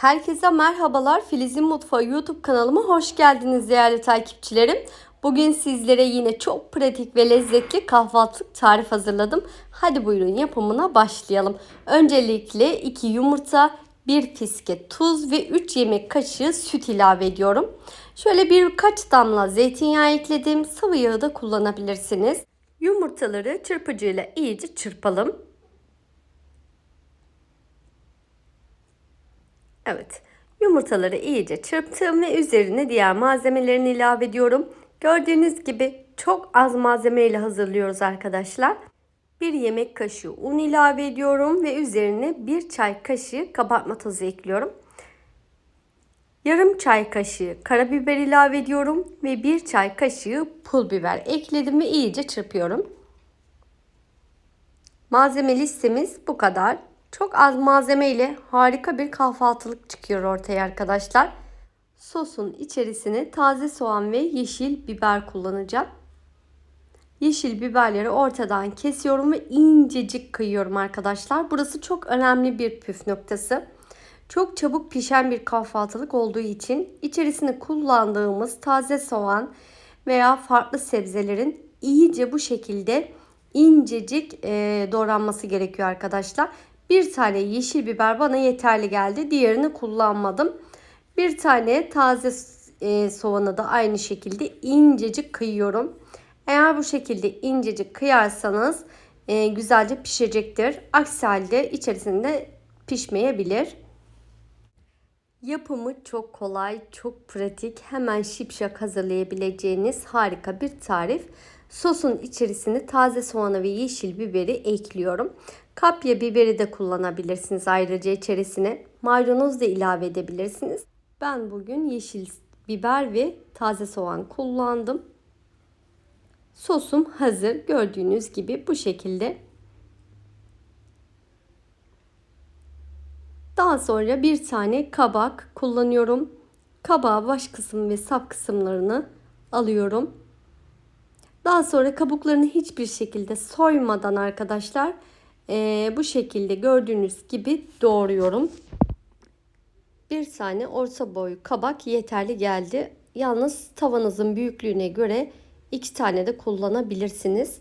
Herkese merhabalar. Filiz'in Mutfağı YouTube kanalıma hoş geldiniz değerli takipçilerim. Bugün sizlere yine çok pratik ve lezzetli kahvaltılık tarif hazırladım. Hadi buyurun yapımına başlayalım. Öncelikle 2 yumurta, 1 fiske tuz ve 3 yemek kaşığı süt ilave ediyorum. Şöyle birkaç damla zeytinyağı ekledim. Sıvı yağı da kullanabilirsiniz. Yumurtaları çırpıcıyla iyice çırpalım. Evet. Yumurtaları iyice çırptım ve üzerine diğer malzemelerini ilave ediyorum. Gördüğünüz gibi çok az malzeme ile hazırlıyoruz arkadaşlar. Bir yemek kaşığı un ilave ediyorum ve üzerine bir çay kaşığı kabartma tozu ekliyorum. Yarım çay kaşığı karabiber ilave ediyorum ve bir çay kaşığı pul biber ekledim ve iyice çırpıyorum. Malzeme listemiz bu kadar. Çok az malzeme ile harika bir kahvaltılık çıkıyor ortaya arkadaşlar. Sosun içerisine taze soğan ve yeşil biber kullanacağım. Yeşil biberleri ortadan kesiyorum ve incecik kıyıyorum arkadaşlar. Burası çok önemli bir püf noktası. Çok çabuk pişen bir kahvaltılık olduğu için içerisine kullandığımız taze soğan veya farklı sebzelerin iyice bu şekilde incecik doğranması gerekiyor arkadaşlar. Bir tane yeşil biber bana yeterli geldi. Diğerini kullanmadım. Bir tane taze e, soğanı da aynı şekilde incecik kıyıyorum. Eğer bu şekilde incecik kıyarsanız e, güzelce pişecektir. Aksi halde içerisinde pişmeyebilir. Yapımı çok kolay, çok pratik, hemen şipşak hazırlayabileceğiniz harika bir tarif. Sosun içerisine taze soğanı ve yeşil biberi ekliyorum. Kapya biberi de kullanabilirsiniz ayrıca içerisine. Maydanoz da ilave edebilirsiniz. Ben bugün yeşil biber ve taze soğan kullandım. Sosum hazır. Gördüğünüz gibi bu şekilde. Daha sonra bir tane kabak kullanıyorum. Kabağı baş kısım ve sap kısımlarını alıyorum. Daha sonra kabuklarını hiçbir şekilde soymadan arkadaşlar e, bu şekilde gördüğünüz gibi doğruyorum. Bir tane orta boy kabak yeterli geldi. Yalnız tavanızın büyüklüğüne göre iki tane de kullanabilirsiniz.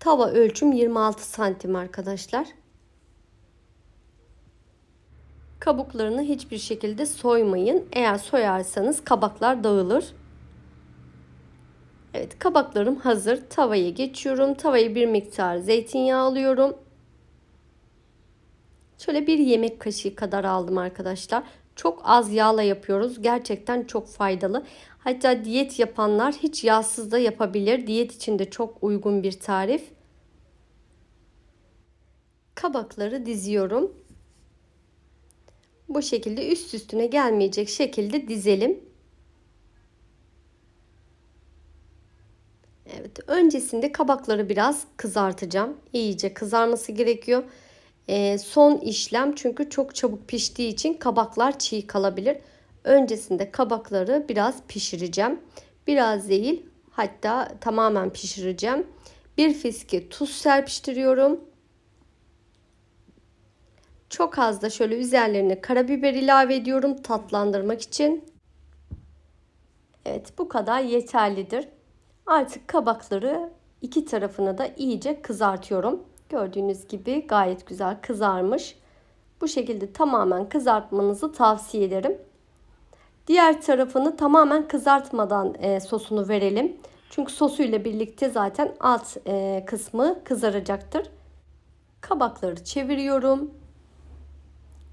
Tava ölçüm 26 santim arkadaşlar. Kabuklarını hiçbir şekilde soymayın. Eğer soyarsanız kabaklar dağılır. Evet kabaklarım hazır. Tavaya geçiyorum. Tavaya bir miktar zeytinyağı alıyorum. Şöyle bir yemek kaşığı kadar aldım arkadaşlar. Çok az yağla yapıyoruz. Gerçekten çok faydalı. Hatta diyet yapanlar hiç yağsız da yapabilir. Diyet için de çok uygun bir tarif. Kabakları diziyorum. Bu şekilde üst üstüne gelmeyecek şekilde dizelim. Evet, öncesinde kabakları biraz kızartacağım. İyice kızarması gerekiyor. E, son işlem çünkü çok çabuk piştiği için kabaklar çiğ kalabilir. Öncesinde kabakları biraz pişireceğim. Biraz değil, hatta tamamen pişireceğim. Bir fiske tuz serpiştiriyorum. Çok az da şöyle üzerlerine karabiber ilave ediyorum tatlandırmak için. Evet bu kadar yeterlidir. Artık kabakları iki tarafını da iyice kızartıyorum. Gördüğünüz gibi gayet güzel kızarmış. Bu şekilde tamamen kızartmanızı tavsiye ederim. Diğer tarafını tamamen kızartmadan e, sosunu verelim. Çünkü sosuyla birlikte zaten alt e, kısmı kızaracaktır. Kabakları çeviriyorum.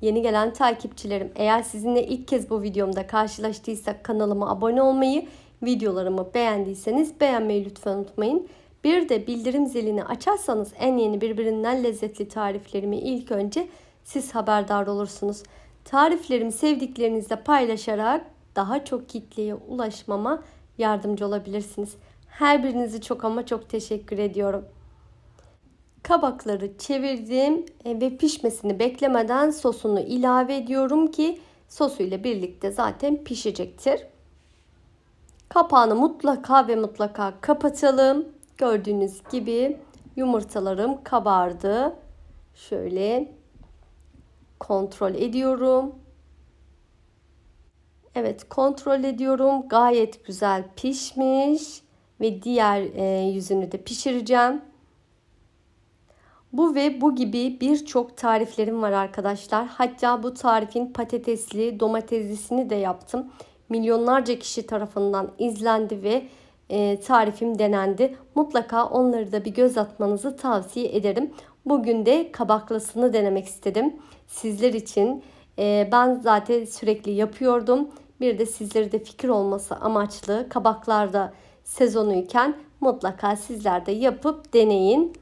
Yeni gelen takipçilerim eğer sizinle ilk kez bu videomda karşılaştıysak kanalıma abone olmayı Videolarımı beğendiyseniz beğenmeyi lütfen unutmayın. Bir de bildirim zilini açarsanız en yeni birbirinden lezzetli tariflerimi ilk önce siz haberdar olursunuz. Tariflerimi sevdiklerinizle paylaşarak daha çok kitleye ulaşmama yardımcı olabilirsiniz. Her birinizi çok ama çok teşekkür ediyorum. Kabakları çevirdim e, ve pişmesini beklemeden sosunu ilave ediyorum ki sosuyla birlikte zaten pişecektir. Kapağını mutlaka ve mutlaka kapatalım. Gördüğünüz gibi yumurtalarım kabardı. Şöyle kontrol ediyorum. Evet kontrol ediyorum. Gayet güzel pişmiş. Ve diğer e, yüzünü de pişireceğim. Bu ve bu gibi birçok tariflerim var arkadaşlar. Hatta bu tarifin patatesli, domateslisini de yaptım. Milyonlarca kişi tarafından izlendi ve e, tarifim denendi. Mutlaka onları da bir göz atmanızı tavsiye ederim. Bugün de kabaklısını denemek istedim. Sizler için e, ben zaten sürekli yapıyordum. Bir de sizlere de fikir olması amaçlı kabaklarda sezonuyken mutlaka sizler de yapıp deneyin.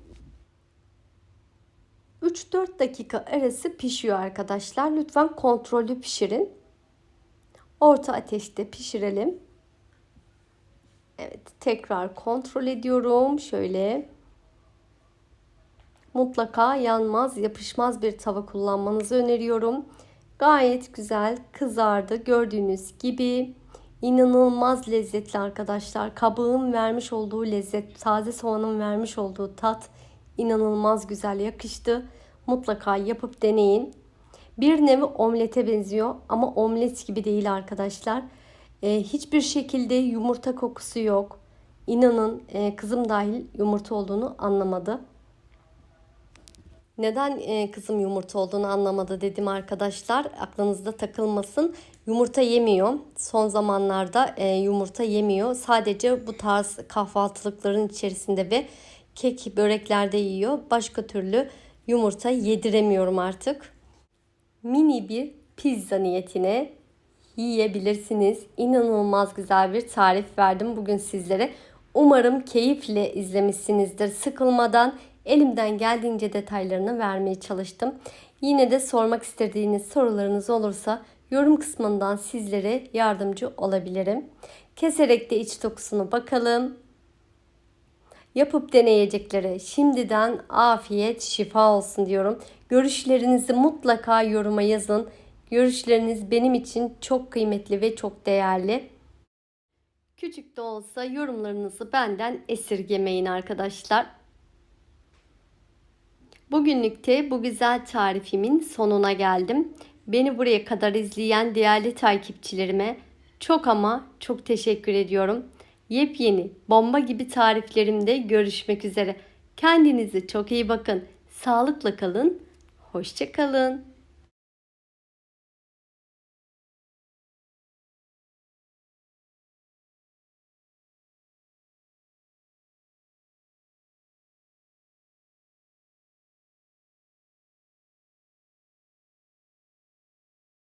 3-4 dakika arası pişiyor arkadaşlar. Lütfen kontrollü pişirin. Orta ateşte pişirelim. Evet, tekrar kontrol ediyorum. Şöyle mutlaka yanmaz, yapışmaz bir tava kullanmanızı öneriyorum. Gayet güzel kızardı. Gördüğünüz gibi inanılmaz lezzetli arkadaşlar. Kabığın vermiş olduğu lezzet, taze soğanın vermiş olduğu tat inanılmaz güzel yakıştı. Mutlaka yapıp deneyin. Bir nevi omlete benziyor ama omlet gibi değil arkadaşlar. Ee, hiçbir şekilde yumurta kokusu yok. İnanın e, kızım dahil yumurta olduğunu anlamadı. Neden e, kızım yumurta olduğunu anlamadı dedim arkadaşlar. Aklınızda takılmasın. Yumurta yemiyor. Son zamanlarda e, yumurta yemiyor. Sadece bu tarz kahvaltılıkların içerisinde ve kek böreklerde yiyor. Başka türlü yumurta yediremiyorum artık. Mini bir pizza niyetine yiyebilirsiniz. İnanılmaz güzel bir tarif verdim bugün sizlere. Umarım keyifle izlemişsinizdir. Sıkılmadan elimden geldiğince detaylarını vermeye çalıştım. Yine de sormak istediğiniz sorularınız olursa yorum kısmından sizlere yardımcı olabilirim. Keserek de iç dokusunu bakalım. Yapıp deneyeceklere şimdiden afiyet şifa olsun diyorum. Görüşlerinizi mutlaka yoruma yazın. Görüşleriniz benim için çok kıymetli ve çok değerli. Küçük de olsa yorumlarınızı benden esirgemeyin arkadaşlar. Bugünlükte bu güzel tarifimin sonuna geldim. Beni buraya kadar izleyen değerli takipçilerime çok ama çok teşekkür ediyorum. Yepyeni bomba gibi tariflerimde görüşmek üzere. Kendinize çok iyi bakın. Sağlıkla kalın. Hoşça kalın.